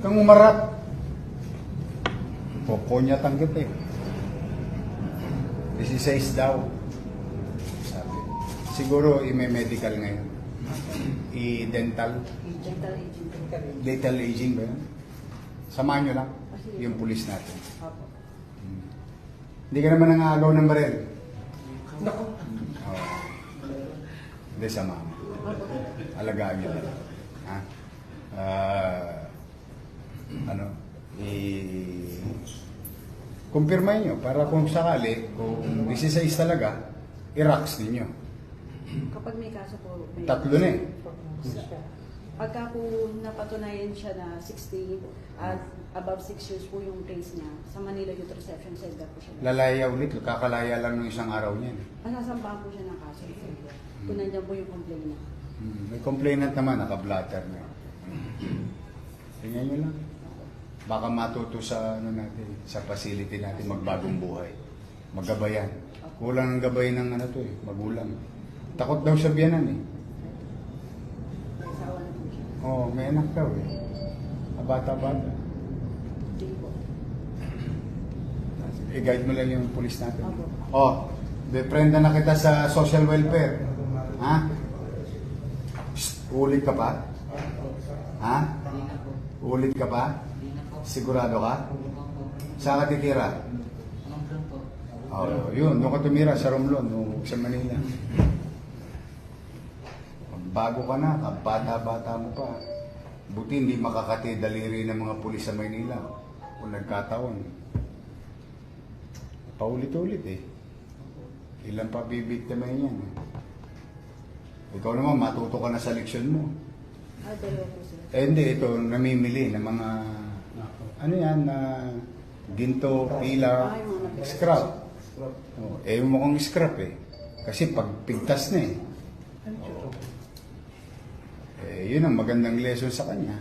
kang umarap. Pokonya tanggap eh. 16 daw. Sabi. Siguro i-medical ngayon. I-dental. Dental agent. Dental aging ba yun? Samahan nyo lang. Yung pulis natin. Opo. Hindi ka naman nangagaw ng baril. Naku. Oo. Hindi, sama mo. Alagaan nyo lang. Ha? Ah, ano? Kumpirma nyo para kung sakali, kung 16 talaga, i-rocks ninyo. Kapag may kaso po, may... Tatlo na eh. Pagka po napatunayan siya na 16 at above 6 years po yung case niya, sa Manila Youth Reception Center po siya. Lalaya ulit, kakalaya lang ng isang araw niyan. Masasampahan po siya ng kaso. Kung nandiyan po yung complaint niya. Hmm, May complainant naman, naka-blatter na. Tingnan nyo lang. Baka matuto sa ano natin, sa facility natin magbagong buhay. Magabayan. Kulang ng gabay ng ano to eh, magulang. Takot daw sa biyanan eh. Oo, oh, may anak daw eh. Ah, Bata-bata. Hindi po. I-guide mo lang yung pulis natin. Oh, befrienda na kita sa social welfare. Ha? Psst, ulit ka pa? Ha? Ulit ka pa? Sigurado ka? Saan ka titira? Oh, yun, doon ka tumira sa Romblon, o sa Manila. Bago ka na, bata-bata mo pa. Buti hindi makakati daliri ng mga pulis sa Manila. Kung nagkataon. Paulit-ulit eh. Ilan pa bibiktimahin yan eh. Ikaw naman, matuto ka na sa leksyon mo. Ah, dalawa po sila. Eh hindi, ito, namimili ng mga, ano yan, na ginto, pila, scrap. Oh, eh, mukhang scrap eh. Kasi pag pigtas na eh. Eh, yun ang magandang lesson sa kanya.